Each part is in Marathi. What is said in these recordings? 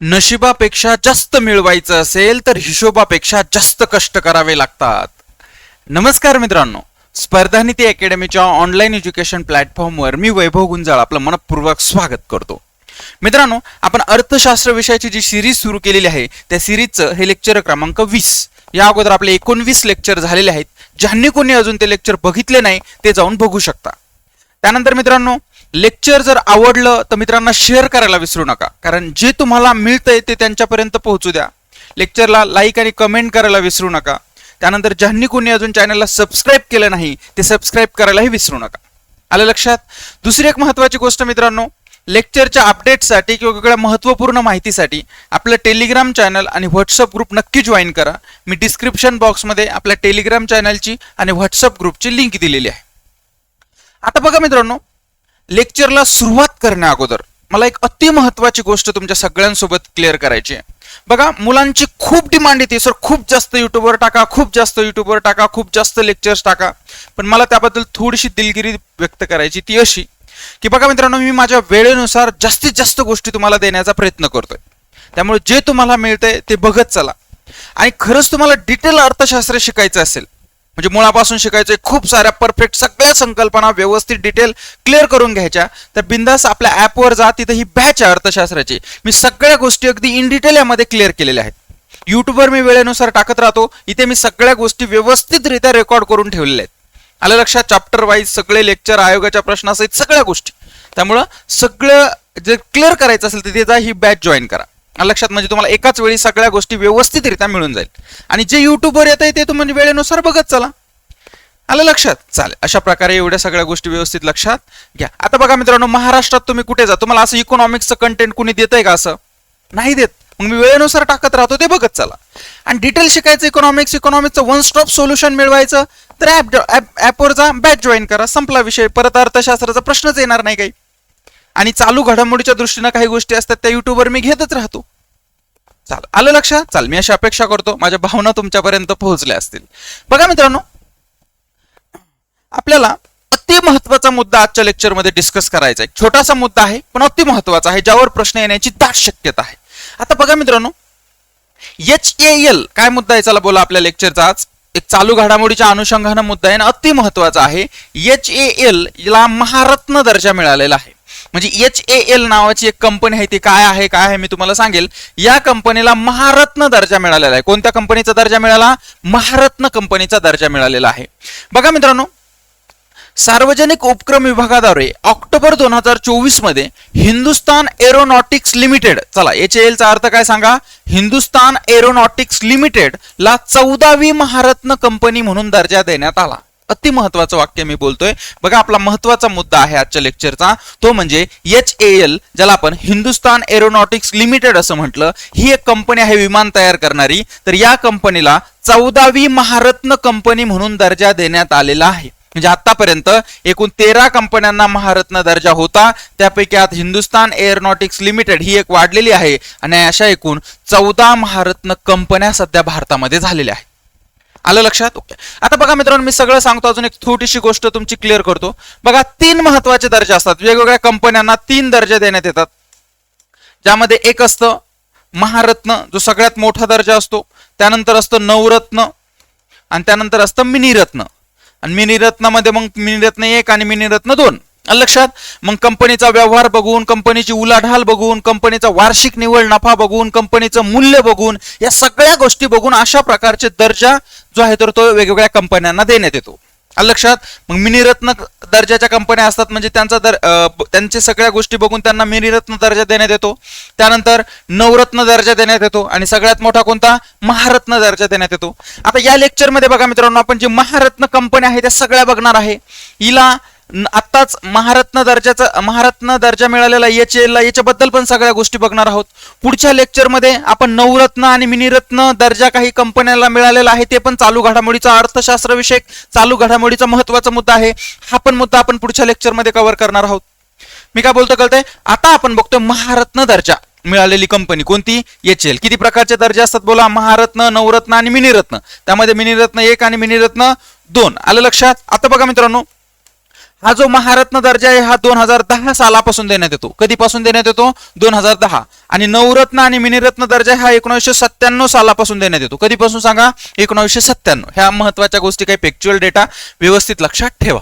नशिबापेक्षा जास्त मिळवायचं असेल तर हिशोबापेक्षा जास्त कष्ट करावे लागतात. नमस्कार मित्रांनो. स्पर्धानिती अकॅडमीच्या ऑनलाईन एज्युकेशन प्लॅटफॉर्मवर मी वैभव गुंजाळ आपलं मनपूर्वक स्वागत करतो. मित्रांनो आपण अर्थशास्त्र विषयाची जी सिरीज सुरू केलेली आहे त्या सिरीजचं हे लेक्चर क्रमांक वीस. या अगोदर आपले एकोणवीस लेक्चर झालेले आहेत. ज्यांनी कोणी अजून ते लेक्चर बघितले नाही ते जाऊन बघू शकता. त्यानंतर मित्रांनो लेक्चर जर आवडलं तर मित्रांना शेअर करायला विसरू नका. कारण जे तुम्हाला मिळतंय ते त्यांच्यापर्यंत पोहोचू द्या. लेक्चरला लाईक आणि कमेंट करायला विसरू नका. त्यानंतर ज्यांनी कोणी अजून चॅनलला सबस्क्राईब केलं नाही ते सबस्क्राईब करायलाही विसरू नका. आलं लक्षात? दुसरी एक महत्वाची गोष्ट मित्रांनो लेक्चरच्या अपडेटसाठी किंवा वेगवेगळ्या महत्त्वपूर्ण माहितीसाठी आपलं टेलिग्राम चॅनल आणि व्हॉट्सअप ग्रुप नक्की जॉईन करा. मी डिस्क्रिप्शन बॉक्समध्ये आपल्या टेलिग्राम चॅनलची आणि व्हॉट्सअप ग्रुपची लिंक दिलेली आहे. आता बघा मित्रांनो लेक्चरला सुरुवात करण्या अगोदर मला एक अति महत्वाची गोष्ट तुमच्या सगळ्यांसोबत क्लिअर करायची आहे. बघा मुलांची खूप डिमांड येते. सर खूप जास्त युट्यूबवर टाका खूप जास्त युट्यूबवर टाका खूप जास्त लेक्चर्स टाका. पण मला त्याबद्दल थोडीशी दिलगिरी व्यक्त करायची ती अशी की बघा मित्रांनो मी माझ्या वेळेनुसार जास्तीत जास्त गोष्टी तुम्हाला देण्याचा प्रयत्न करतोय. त्यामुळे जे तुम्हाला मिळतंय ते बघत चला. आणि खरंच तुम्हाला डिटेल अर्थशास्त्र शिकायचं असेल म्हणजे मुळापासून शिकायचंय खूप साऱ्या परफेक्ट सगळ्या संकल्पना व्यवस्थित डिटेल क्लिअर करून घ्यायच्या. तर बिंदास आपल्या ॲपवर जा तिथं ही बॅच आहे अर्थशास्त्राची. मी सगळ्या गोष्टी अगदी इन डिटेल यामध्ये क्लिअर केलेल्या आहेत. युट्यूबवर मी वेळेनुसार टाकत राहतो. इथे मी सगळ्या गोष्टी व्यवस्थितरित्या रेकॉर्ड करून ठेवलेल्या आहेत. आलं लक्षात? चॅप्टर वाईज सगळे लेक्चर आयोगाच्या प्रश्नासहित सगळ्या गोष्टी. त्यामुळं सगळं जे क्लिअर करायचं असेल तर तिथे ही बॅच जॉईन करा. लक्षात म्हणजे तुम्हाला एकाच वेळी सगळ्या गोष्टी व्यवस्थितरित्या मिळून जाईल. आणि जे युट्यूबवर येत आहे ते तुम्ही वेळेनुसार बघत चला. आलं लक्षात? चालेल. अशा प्रकारे एवढ्या सगळ्या गोष्टी व्यवस्थित लक्षात घ्या. आता बघा मित्रांनो महाराष्ट्रात तुम्ही कुठे जा? तुम्हाला असं इकॉनॉमिक्सचं कंटेंट कुणी देतंय का असं? नाही देत. मग मी वेळेनुसार टाकत राहतो ते बघत चला. आणि डिटेल शिकायचं इकॉनॉमिक्स इकॉनॉमिक्सचं वन स्टॉप सोल्युशन मिळवायचं तर ॲप ॲपवर जा बॅच जॉईन करा संपला विषय. परत अर्थशास्त्राचा प्रश्नच येणार नाही काही. आणि चालू घडामोडीच्या दृष्टीनं काही गोष्टी असतात त्या युट्यूबवर मी घेतच राहतो. चाल आलं लक्षात? चाल मी अशी अपेक्षा करतो माझ्या भावना तुमच्यापर्यंत पोहोचल्या असतील. बघा मित्रांनो आपल्याला अति महत्त्वाचा मुद्दा आजच्या लेक्चरमध्ये डिस्कस करायचा आहे छोटासा मुद्दा आहे पण अति महत्त्वाचा आहे ज्यावर प्रश्न येण्याची दाट शक्यता आहे. आता बघा मित्रांनो एच ए एल काय मुद्दा आहे? चला बोला आपल्या लेक्चरचा आज. एक चालू घडामोडीच्या अनुषंगानं मुद्दा आहे आणि अति महत्त्वाचा आहे एच ए एल ला महारत्न दर्जा मिळालेला आहे. म्हणजे एच ए एल नावाची एक कंपनी आहे ती काय आहे काय आहे मी तुम्हाला सांगेल. या कंपनीला महारत्न दर्जा मिळालेला आहे. कोणत्या कंपनीचा दर्जा मिळाला? महारत्न कंपनीचा दर्जा मिळालेला आहे. बघा मित्रांनो सार्वजनिक उपक्रम विभागाद्वारे ऑक्टोबर दोन हजार चोवीसमध्ये हिंदुस्तान एरोनॉटिक्स लिमिटेड चला एच चा अर्थ काय सांगा? हिंदुस्तान एरोनॉटिक्स लिमिटेड ला चौदावी महारत्न कंपनी म्हणून दर्जा देण्यात आला. अति महत्वाचं वाक्य मी बोलतोय. बघा आपला महत्त्वाचा मुद्दा आहे आजच्या लेक्चरचा तो म्हणजे एच ए एल ज्याला आपण हिंदुस्तान एरोनॉटिक्स लिमिटेड असं म्हटलं. ही एक कंपनी आहे विमान तयार करणारी. तर या कंपनीला चौदावी महारत्न कंपनी म्हणून दर्जा देण्यात आलेला आहे. म्हणजे आतापर्यंत एकूण तेरा कंपन्यांना महारत्न दर्जा होता. त्यापैकी आता हिंदुस्तान एअरनॉटिक्स लिमिटेड ही एक वाढलेली आहे. आणि अशा एकूण चौदा महारत्न कंपन्या सध्या भारतामध्ये झालेल्या आहेत. आलं लक्षात? ओके आता बघा मित्रांनो मी सगळं सांगतो अजून एक छोटीशी गोष्ट तुमची क्लिअर करतो. बघा तीन महत्त्वाचे दर्जे असतात. वेगवेगळ्या कंपन्यांना तीन दर्जे देण्यात येतात. ज्यामध्ये एक असतं महारत्न जो सगळ्यात मोठा दर्जा असतो. त्यानंतर असतं नवरत्न आणि त्यानंतर असतं मिनीरत्न. आणि मिनिरत्नामध्ये मग मिनिरत्न एक आणि मिनीरत्न दोन. लक्षात मग कंपनीचा व्यवहार बघून कंपनीची उलाढाल बघून कंपनीचा वार्षिक निवड नफा बघून कंपनीचं मूल्य बघून या सगळ्या गोष्टी बघून अशा प्रकारचे दर्जा जो आहे तर तो वेगवेगळ्या कंपन्यांना देण्यात येतो. लक्षात मग मिनीरत्न दर्जाच्या कंपन्या असतात म्हणजे त्यांचा दर त्यांचे त्यांच्या सगळ्या गोष्टी बघून त्यांना मिनीरत्न दर्जा देण्यात येतो. त्यानंतर नवरत्न दर्जा देण्यात येतो आणि सगळ्यात मोठा कोणता? महारत्न दर्जा देण्यात येतो. आता या लेक्चरमध्ये बघा मित्रांनो आपण जे महारत्न कंपन्या आहे त्या सगळ्या बघणार आहे. हिला आत्ताच महारत्न दर्जाचा महारत्न दर्जा मिळालेला एच एल ला याच्याबद्दल पण सगळ्या गोष्टी बघणार आहोत. पुढच्या लेक्चरमध्ये आपण नवरत्न आणि मिनीरत्न दर्जा काही कंपन्याला मिळालेला आहे ते पण चालू घडामोडीचा अर्थशास्त्र विषयक चालू घडामोडीचा महत्त्वाचा मुद्दा आहे. हा पण मुद्दा आपण पुढच्या लेक्चरमध्ये कव्हर करणार आहोत. मी काय बोलतो कळतंय? आता आपण बघतोय महारत्न दर्जा मिळालेली कंपनी कोणती? एच एल किती प्रकारचे दर्जा असतात बोला? महारत्न नवरत्न आणि मिनीरत्न. त्यामध्ये मिनीरत्न एक आणि मिनीरत्न दोन. आलं लक्षात? आता बघा मित्रांनो. हा जो महारत्न दर्जा आहे हा दोन हजार दहा सालापासून देण्यात येतो. कधीपासून देण्यात येतो? दोन हजार दहा. आणि नवरत्न आणि मिनिरत्न दर्जा हा एकोणीसशे सत्त्याण्णव सालापासून देण्यात येतो. कधीपासून सांगा? एकोणीसशे सत्त्याण्णव. ह्या महत्त्वाच्या गोष्टी काही फॅक्च्युअल डेटा व्यवस्थित लक्षात ठेवा.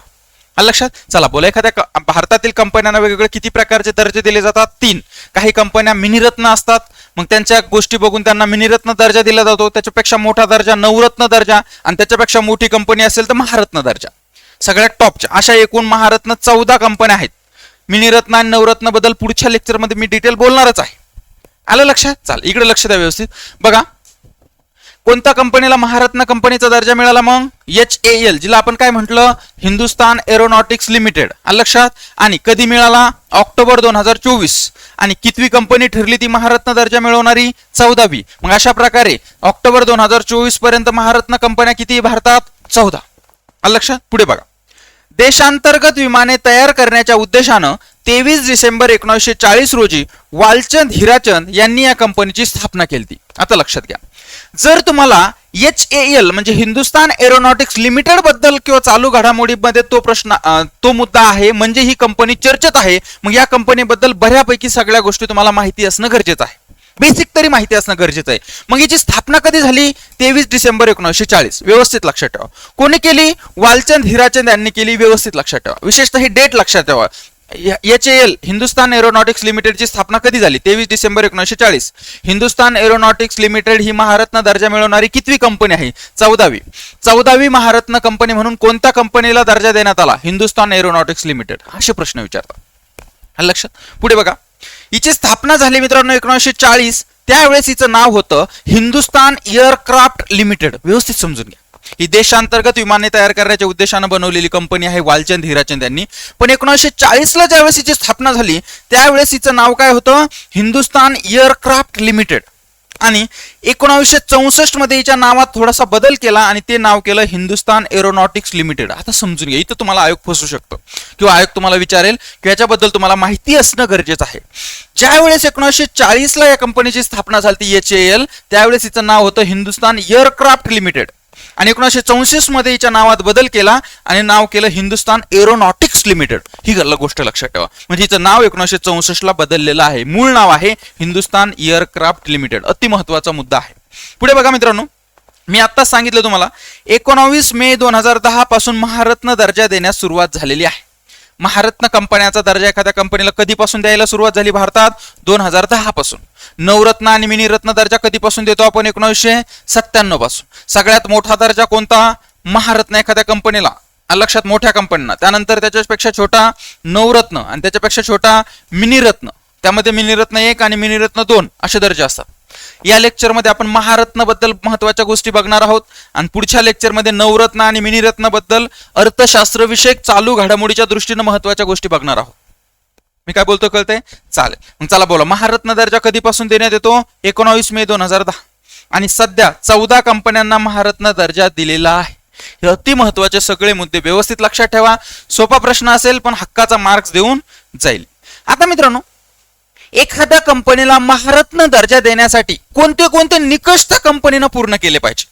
लक्षात चला बोला एखाद्या भारतातील कंपन्यांना वेगवेगळे किती प्रकारचे दर्जे दिले जातात? तीन. काही कंपन्या मिनिरत्न असतात. मग त्यांच्या गोष्टी बघून त्यांना मिनिरत्न दर्जा दिला जातो. त्याच्यापेक्षा मोठा दर्जा नवरत्न दर्जा. आणि त्याच्यापेक्षा मोठी कंपनी असेल तर महारत्न दर्जा. सगळ्यात टॉपच्या अशा एकूण महारत्न चौदा कंपन्या आहेत. मिनिरत्न आणि नवरत्नबद्दल पुढच्या लेक्चरमध्ये मी डिटेल बोलणारच आहे. आलं लक्षात चाल इकडे लक्ष द्या व्यवस्थित. बघा. कोणत्या कंपनीला महारत्न कंपनीचा दर्जा मिळाला मग? एच ए एल जिला आपण काय म्हटलं? हिंदुस्तान एरोनॉटिक्स लिमिटेड आलं लक्षात? आणि कधी मिळाला? ऑक्टोबर दोन हजार चोवीस. आणि कितवी कंपनी ठरली ती महारत्न दर्जा मिळवणारी? चौदावी. मग अशा प्रकारे ऑक्टोबर दोन हजार चोवीसपर्यंत महारत्न कंपन्या किती भारतात? चौदा. आलं लक्षात? पुढे बघा. देशांतर्गत विमाने तयार करण्याच्या उद्देशानं तेवीस डिसेंबर एकोणीसशे चाळीस रोजी वालचंद हिराचंद यांनी या कंपनीची स्थापना केली. आता लक्षात घ्या. जर तुम्हाला एच ए एल म्हणजे हिंदुस्तान एरोनॉटिक्स लिमिटेडबद्दल किंवा चालू घडामोडीमध्ये तो प्रश्न तो मुद्दा आहे म्हणजे ही कंपनी चर्चेत आहे मग या कंपनीबद्दल बऱ्यापैकी सगळ्या गोष्टी तुम्हाला माहिती असणं गरजेचं आहे. बेसिक तरी माहिती असणं गरजेचं आहे. मग याची स्थापना कधी झाली? तेवीस डिसेंबर एकोणीसशे चाळीस. व्यवस्थित लक्षात ठेवा. कोणी केली? वालचंद हिराचंद यांनी केली व्यवस्थित लक्षात ठेवा. विशेषतः ही डेट लक्षात ठेवा. एच एल हिंदुस्तान एरोनॉटिक्स लिमिटेडची स्थापना कधी झाली? तेवीस डिसेंबर एकोणीसशे चाळीस. हिंदुस्तान एरोनॉटिक्स लिमिटेड ही महारत्न दर्जा मिळवणारी कितवी कंपनी आहे? चौदावी. चौदावी महारत्न कंपनी म्हणून कोणत्या कंपनीला दर्जा देण्यात आला? Hindustan aeronautics limited. असे प्रश्न विचारतात. लक्षात? पुढे बघा. हिची स्थापना झाली मित्रांनो एकोणीसशे चाळीस. त्यावेळेस हिचं नाव होतं हिंदुस्तान एअरक्राफ्ट लिमिटेड. व्यवस्थित समजून घ्या. ही देशांतर्गत विमाने तयार करण्याच्या उद्देशानं बनवलेली कंपनी आहे वालचंद हिराचंद यांनी. पण एकोणीसशे चाळीसला ज्यावेळेस हिची स्थापना झाली त्यावेळेस हिचं नाव काय होतं? Hindustan aircraft limited. आणि एकोणावीसशे चौसष्टमध्ये हिच्या नावात थोडासा बदल केला आणि ते नाव केलं हिंदुस्तान एरोनॉटिक्स लिमिटेड. आता समजून घ्या इथं तुम्हाला आयोग फसू शकतो. किंवा आयोग तुम्हाला विचारेल की याच्याबद्दल तुम्हाला माहिती असणं गरजेचं आहे. ज्यावेळेस एकोणीसशे चाळीसला या कंपनीची स्थापना झाली एच ए एल त्यावेळेस हिचं नाव होतं हिंदुस्तान एअरक्राफ्ट लिमिटेड. आणि एकोणीसशे चौसष्टमध्ये हिच्या नावात बदल केला आणि नाव केलं हिंदुस्तान एरोनॉटिक्स लिमिटेड. ही गोष्ट लक्षात ठेवा. म्हणजे हिचं नाव एकोणीसशे चौसष्ट ला बदललेलं आहे. मूळ नाव आहे हिंदुस्तान एअरक्राफ्ट लिमिटेड. अति महत्त्वाचा मुद्दा आहे. पुढे बघा मित्रांनो मी आत्ताच सांगितलं तुम्हाला एकोणावीस मे दोन हजार दहा पासून महारत्न दर्जा देण्यास सुरुवात झालेली आहे. महारत्न कंपन्याचा दर्जा एखाद्या कंपनीला कधीपासून द्यायला सुरुवात झाली? भारतात दोन हजार दहा पासून. नवरत्न आणि मिनिरत्न दर्जा कधीपासून देतो आपण? एकोणीसशे सत्त्याण्णवपासून. सगळ्यात मोठा दर्जा कोणता? महारत्न एखाद्या कंपनीला. लक्षात मोठ्या कंपन्यांना. त्यानंतर त्याच्यापेक्षा छोटा नवरत्न आणि त्याच्यापेक्षा छोटा मिनिरत्न. त्यामध्ये मिनिरत्न एक आणि मिनिरत्न दोन असे दर्जे असतात. या लेक्चरमध्ये आपण महारत्नबद्दल महत्त्वाच्या गोष्टी बघणार आहोत. आणि पुढच्या लेक्चरमध्ये नवरत्न आणि मिनिरत्नबद्दल अर्थशास्त्र विषयक चालू घडामोडीच्या दृष्टीने महत्त्वाच्या गोष्टी बघणार आहोत. मी काय बोलतो कळतंय? चालेल. मग चला बोला. महारत्न दर्जा कधीपासून देण्यात येतो? एकोणावीस मे दोन हजार दहा. आणि सध्या चौदा कंपन्यांना महारत्न दर्जा दिलेला आहे. हे अति महत्त्वाचे सगळे मुद्दे व्यवस्थित लक्षात ठेवा. सोपा प्रश्न असेल पण हक्काचा मार्क्स देऊन जाईल. आता मित्रांनो एखाद्या कंपनीला महारत्न दर्जा देण्यासाठी कोणते कोणते निकष त्या कंपनीनं पूर्ण केले पाहिजे?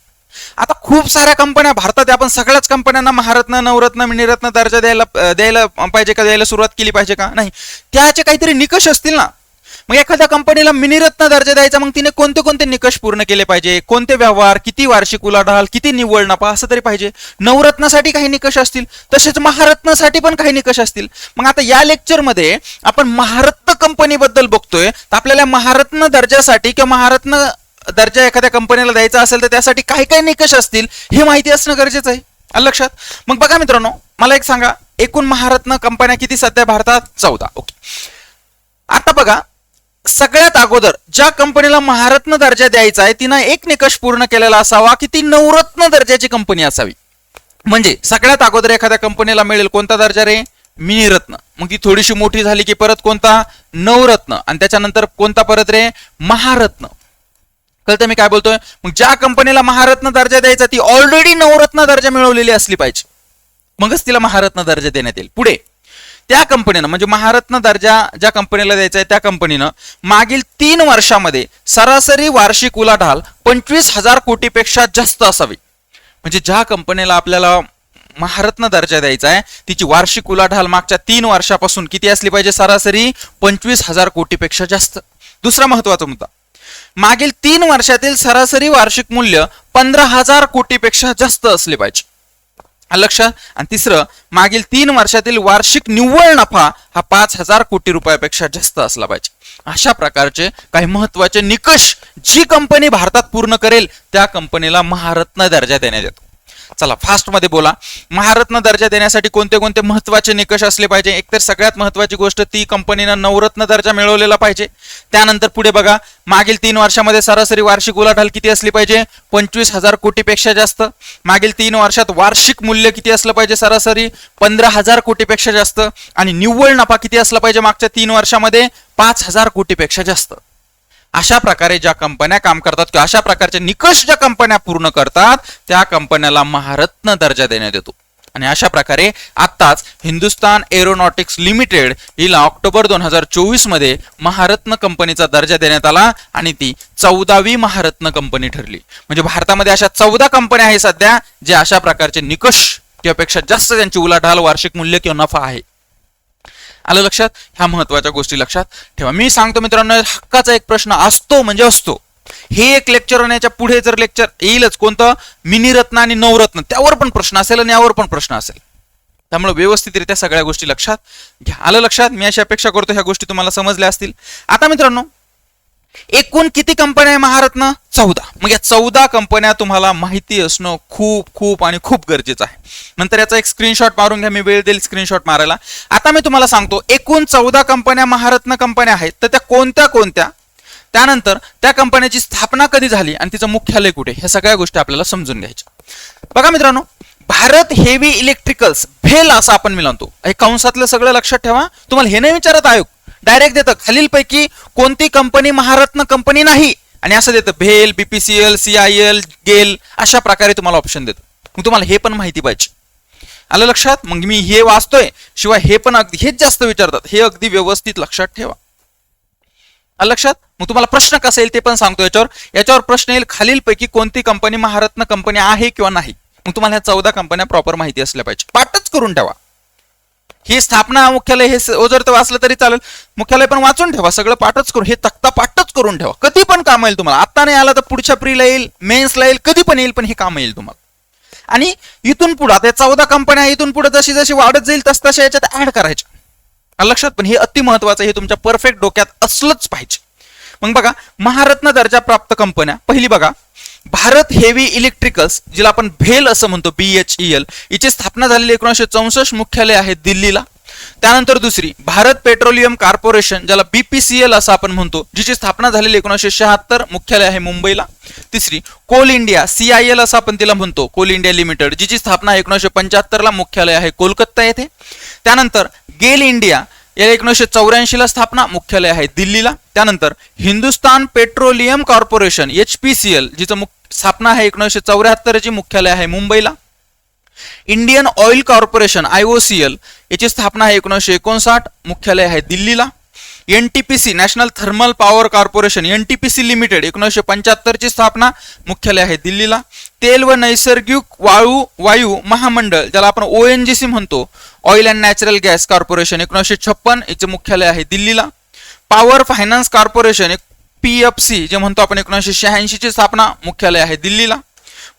आता खूप साऱ्या कंपन्या भारतात आपण सगळ्याच कंपन्यांना महारत्न नवरत्न मिनिरत्न दर्जा द्यायला द्यायला पाहिजे का? द्यायला सुरुवात केली पाहिजे का? नाही. त्याचे काहीतरी निकष असतील ना. मग एखाद्या कंपनीला मिनिरत्न दर्जा द्यायचा मग तिने कोणते कोणते निकष पूर्ण केले पाहिजे? कोणते व्यवहार किती वार्षिक उलाढाल किती निव्वळ नफा असं तरी पाहिजे. नवरत्नासाठी काही निकष असतील तसेच महारत्नासाठी पण काही निकष असतील. मग आता या लेक्चरमध्ये आपण महारत्न कंपनीबद्दल बघतोय. तर आपल्याला महारत्न दर्जासाठी किंवा महारत्न दर्जा एखाद्या कंपनीला द्यायचा असेल तर त्यासाठी काय काय निकष असतील हे माहिती असणं गरजेचं आहे. लक्षात? मग बघा मित्रांनो मला एक सांगा. एकूण महारत्न कंपन्या किती सध्या? भारतात चौदा. ओके. आता बघा सगळ्यात अगोदर ज्या कंपनीला महारत्न दर्जा द्यायचा आहे तिनं एक निकष पूर्ण केलेला असावा की ती नवरत्न दर्जाची कंपनी असावी. म्हणजे सगळ्यात अगोदर एखाद्या कंपनीला मिळेल कोणता दर्जा रे? मिनिरत्न. मग ती थोडीशी मोठी झाली की परत कोणता? नवरत्न. आणि त्याच्यानंतर कोणता परत रे? महारत्न. कळतं मी काय बोलतोय? मग ज्या कंपनीला महारत्न दर्जा द्यायचा ती ऑलरेडी नवरत्न दर्जा मिळवलेली असली पाहिजे. मगच तिला महारत्न दर्जा देण्यात येईल. पुढे. त्या कंपनीनं म्हणजे महारत्न दर्जा ज्या कंपनीला द्यायचा आहे त्या कंपनीनं मागील तीन वर्षामध्ये सरासरी वार्षिक उलाढाल पंचवीस हजार कोटीपेक्षा जास्त असावी. म्हणजे ज्या कंपनीला आपल्याला महारत्न दर्जा द्यायचा आहे तिची वार्षिक उलाढाल मागच्या तीन वर्षापासून किती असली पाहिजे सरासरी? पंचवीस हजार कोटीपेक्षा जास्त. दुसरा महत्त्वाचा मुद्दा. मागील तीन वर्षातील सरासरी वार्षिक मूल्य पंधरा हजार कोटीपेक्षा जास्त असले पाहिजे. आलं लक्षात आणि तिसरं मागील तीन वर्षातील वार्षिक निव्वळ नफा हा पाच हजार कोटी रुपयापेक्षा जास्त असला पाहिजे. अशा प्रकारचे काही महत्त्वाचे निकष जी कंपनी भारतात पूर्ण करेल त्या कंपनीला महारत्न दर्जा देण्यात येतो. चला फास्टमध्ये बोला. महारत्न दर्जा देण्यासाठी कोणते कोणते महत्त्वाचे निकष असले पाहिजे? एकतर सगळ्यात महत्वाची गोष्ट ती कंपनीनं नवरत्न दर्जा मिळवलेला पाहिजे. त्यानंतर पुढे बघा मागील तीन वर्षामध्ये सरासरी वार्षिक उलाढाल किती असली पाहिजे? पंचवीस हजार कोटीपेक्षा जास्त. मागील तीन वर्षात वार्षिक मूल्य किती असलं पाहिजे सरासरी? पंधरा हजार कोटीपेक्षा जास्त. आणि निव्वळ नफा किती असला पाहिजे मागच्या तीन वर्षामध्ये? पाच हजार कोटीपेक्षा जास्त. अशा प्रकारे ज्या कंपन्या काम करतात किंवा अशा प्रकारचे निकष ज्या कंपन्या पूर्ण करतात त्या कंपन्याला महारत्न दर्जा देण्यात येतो. आणि अशा प्रकारे आत्ताच हिंदुस्तान एरोनॉटिक्स लिमिटेड हिला ऑक्टोबर दोन हजार चोवीसमध्ये महारत्न कंपनीचा दर्जा देण्यात आला आणि ती चौदावी महारत्न कंपनी ठरली. म्हणजे भारतामध्ये अशा चौदा कंपन्या आहे सध्या जे अशा प्रकारचे निकष किंवा पेक्षा जास्त त्यांची उलाढाल वार्षिक मूल्य किंवा नफा आहे. आलं लक्षात? ह्या महत्त्वाच्या गोष्टी लक्षात ठेवा. मी सांगतो मित्रांनो हक्काचा एक प्रश्न असतो म्हणजे असतो. हे एक लेक्चर होण्याच्या पुढे जर लेक्चर येईलच कोणतं? मिनिरत्न आणि नवरत्न. त्यावर पण प्रश्न असेल आणि यावर पण प्रश्न असेल. त्यामुळे व्यवस्थितरित्या सगळ्या गोष्टी लक्षात घ्या. आलं लक्षात? मी अशी अपेक्षा करतो ह्या गोष्टी तुम्हाला समजल्या असतील. आता मित्रांनो एकूण किती कंपन्या आहे महारत्न? चौदा. मग या चौदा कंपन्या तुम्हाला माहिती असणं खूप खूप आणि खूप गरजेचं आहे. नंतर याचा एक स्क्रीनशॉट मारून घ्या मी वेळ देईल स्क्रीनशॉट मारायला. आता मी तुम्हाला सांगतो एकूण चौदा कंपन्या महारत्न कंपन्या आहेत तर त्या कोणत्या कोणत्या? त्यानंतर त्या कंपन्याची स्थापना कधी झाली आणि तिचं मुख्यालय कुठे? ह्या सगळ्या गोष्टी आपल्याला समजून घ्यायच्या. बघा मित्रांनो भारत हेवी इलेक्ट्रिकल्स भेल असं आपण मिळवतो. हे कंसातलं सगळं लक्षात ठेवा. तुम्हाला हे नाही विचारत आयोग. डायरेक्ट देतं. खालीलपैकी कोणती कंपनी महारत्न कंपनी नाही? आणि असं देतं. भेल बीपीसीएल सीआयएल गेल अशा प्रकारे तुम्हाला ऑप्शन देतं. मग तुम्हाला हे पण माहिती पाहिजे. आलं लक्षात? मग मी हे वाचतोय. शिवाय हे पण अगदी हेच जास्त विचारतात. हे अगदी व्यवस्थित लक्षात ठेवा. आलं लक्षात? मग तुम्हाला प्रश्न कसा येईल ते पण सांगतो याच्यावर. याच्यावर प्रश्न येईल खालीलपैकी कोणती कंपनी महारत्न कंपनी आहे किंवा नाही? मग तुम्हाला ह्या चौदा कंपन्या प्रॉपर माहिती असल्या पाहिजे. पाठच करून ठेवा. ही स्थापना मुख्यालय हे स- जर तर वाचलं तरी चालेल. मुख्यालय पण वाचून ठेवा सगळं पाठच करून हे तक्ता पाठच करून ठेवा. कधी पण काम येईल तुम्हाला. आता नाही आला तर पुढच्या प्रीला येईल मेन्सला येईल कधी पण येईल पण हे काम येईल तुम्हाला. आणि इथून पुढे आता चौदा कंपन्या इथून पुढे जशी जशी वाढत जाईल तस तशा याच्यात ऍड करायच्या. लक्षात पण हे अति महत्वाचं हे तुमच्या परफेक्ट डोक्यात असलंच पाहिजे. मग बघा महारत्न दर्जा प्राप्त कंपन्या पहिली बघा भारत हेवी इलेक्ट्रिकल्स जिला आपण भेल असं म्हणतो बी एच ई एल हिची स्थापना झालेली एकोणीसशे चौसष्ट मुख्यालय आहे दिल्लीला. त्यानंतर दुसरी भारत पेट्रोलियम कॉर्पोरेशन ज्याला बीपीसीएल असं आपण म्हणतो जिची स्थापना झालेली एकोणीसशे शहात्तर मुख्यालय आहे मुंबईला. तिसरी कोल इंडिया सीआयएल असं आपण तिला म्हणतो कोल इंडिया लिमिटेड जिची स्थापना एकोणीसशे पंच्याहत्तरला मुख्यालय आहे कोलकाता येथे. त्यानंतर गेल इंडिया या एकोणीसशे चौऱ्याऐंशीला स्थापना मुख्यालय आहे दिल्लीला. त्यानंतर Hindustan petroleum corporation H P C L जिचं मुख्य स्थापना आहे एकोणीसशे चौऱ्याहत्तरची मुख्यालय आहे मुंबईला. Indian oil corporation I O C L याची स्थापना आहे एकोणीसशे एकोणसाठ मुख्यालय आहे दिल्लीला. N T P C national thermal power corporation N T P C limited एकोणीसशे पंच्याहत्तरची स्थापना मुख्यालय आहे दिल्लीला. तेल व नैसर्गिक वाळू वायू महामंडळ ज्याला आपण ओ एन जी सी म्हणतो oil and natural gas corporation एकोणीसशे छप्पन याचे मुख्यालय आहे दिल्लीला. Power finance corporation P F C जे म्हणतो आपण एकोणीसशे शहाऐंशीची स्थापना मुख्यालय आहे दिल्लीला.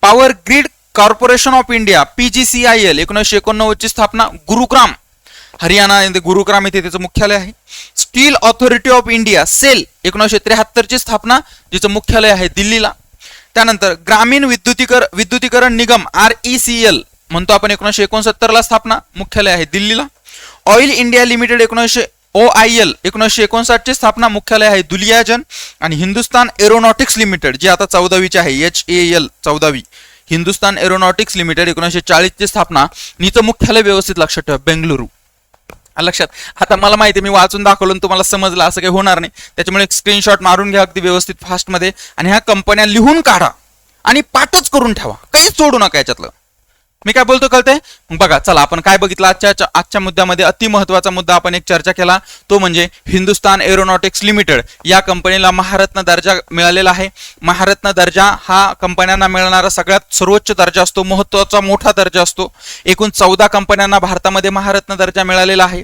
Power grid corporation of India P G C I L एकोणीसशे एकोणनव्वदची स्थापना गुरुग्राम हरियाणा गुरुग्राम येथे त्याचं मुख्यालय आहे. Steel authority of India SAIL एकोणीसशे त्र्याहत्तरची स्थापना जिचं मुख्यालय आहे दिल्लीला. त्यानंतर ग्रामीण विद्युतीकर विद्युतीकरण निगम आर ई सी एल म्हणतो आपण एकोणीसशे एकोणसत्तरला स्थापना मुख्यालय आहे दिल्लीला. ऑइल इंडिया लिमिटेड एकोणीसशे ओ आय एल एकोणीसशे एकोणसाठची स्थापना मुख्यालय आहे दुलियाजन आणि हिंदुस्तान एरोनॉटिक्स लिमिटेड जी आता चौदावीची आहे एच ए एल चौदावी. हिंदुस्तान एरोनॉटिक्स लिमिटेड एकोणीसशे चाळीसची स्थापना. नीचं मुख्यालय व्यवस्थित लक्षात ठेवा बेंगलुरू. लक्षात आता मला माहिती आहे, मी वाचून दाखवलं तुम्हाला समजलं असं काही होणार नाही. त्याच्यामुळे एक स्क्रीनशॉट मारून घ्या अगदी व्यवस्थित फास्टमध्ये आणि ह्या कंपन्या लिहून काढा. आणि पाठच करून ठेवा. काहीच सोडू नका याच्यातलं. मी काय बोलतो कळते मग बघा चला आपण काय बघितलं? आजच्या आजच्या मुद्द्यामध्ये अतिमहत्वाचा मुद्दा आपण एक चर्चा केला. तो म्हणजे हिंदुस्तान एरोनॉटिक्स लिमिटेड या कंपनीला महारत्न दर्जा मिळालेला आहे. महारत्न दर्जा हा कंपन्यांना मिळणारा सगळ्यात सर्वोच्च दर्जा असतो. महत्त्वाचा मोठा दर्जा असतो. एकूण चौदा कंपन्यांना भारतामध्ये महारत्न दर्जा मिळालेला आहे.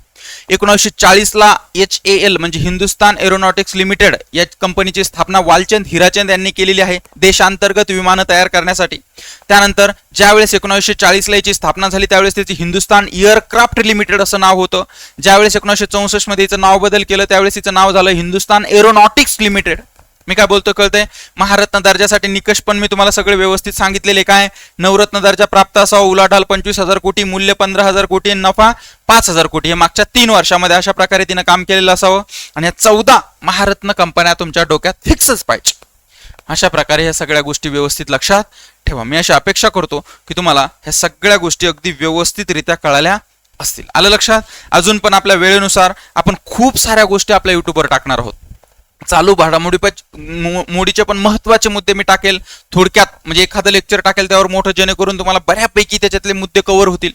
एकोणीसशे चाळीसला एच ए एल म्हणजे हिंदुस्तान एरोनॉटिक्स लिमिटेड या कंपनीची स्थापना वालचंद हिराचंद यांनी केलेली आहे देशांतर्गत विमानं तयार करण्यासाठी. त्यानंतर ज्यावेळेस एकोणीसशे चाळीसला याची स्थापना झाली त्यावेळेस त्याची हिंदुस्तान एअरक्राफ्ट लिमिटेड असं नाव होतं. ज्यावेळेस एकोणीसशे चौसष्टमध्ये हिचं नाव बदल केलं त्यावेळेस हिचं नाव झालं हिंदुस्तान एरोनॉटिक्स लिमिटेड. मी काय बोलतो कळतंय? महारत्न दर्जासाठी निकष पण मी तुम्हाला सगळे व्यवस्थित सांगितलेले काय? नवरत्न दर्जा प्राप्त असावा उलाढाल पंचवीस हजार कोटी मूल्य पंधरा हजार कोटी नफा पाच हजार कोटी. हे मागच्या तीन वर्षामध्ये अशा प्रकारे तिनं काम केलेलं असावं. आणि या चौदा महारत्न कंपन्या तुमच्या डोक्यात फिक्सच पाहिजे. अशा प्रकारे ह्या सगळ्या गोष्टी व्यवस्थित लक्षात ठेवा. मी अशी अपेक्षा करतो की तुम्हाला ह्या सगळ्या गोष्टी अगदी व्यवस्थितरित्या कळाल्या असतील. आलं लक्षात? अजून पण आपल्या वेळेनुसार आपण खूप साऱ्या गोष्टी आपल्या युट्यूबवर टाकणार आहोत. चालू घडामोडी मोडीचे पण महत्त्वाचे मुद्दे मी टाकेल. थोडक्यात म्हणजे एखादं लेक्चर टाकेल त्यावर मोठं जेणेकरून तुम्हाला बऱ्यापैकी त्याच्यातले मुद्दे कव्हर होतील.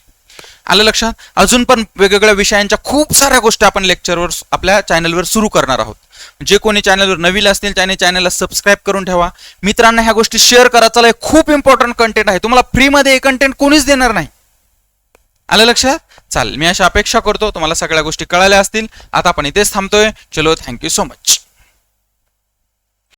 आलं लक्षात? अजून पण वेगवेगळ्या विषयांच्या खूप साऱ्या गोष्टी आपण लेक्चरवर आपल्या चॅनलवर सुरू करणार आहोत. जे कोणी चॅनलवर नवीन असतील त्याने चॅनलला सबस्क्राईब करून ठेवा. मित्रांना ह्या गोष्टी शेअर करा. चला हे खूप इम्पॉर्टंट कंटेंट आहे. तुम्हाला फ्रीमध्ये हे कंटेंट कोणीच देणार नाही. आलं लक्षात? चालेल मी अशा अपेक्षा करतो. तुम्हाला सगळ्या गोष्टी कळाल्या असतील. आता आपण इथेच थांबतोय. चलो थँक्यू सो मच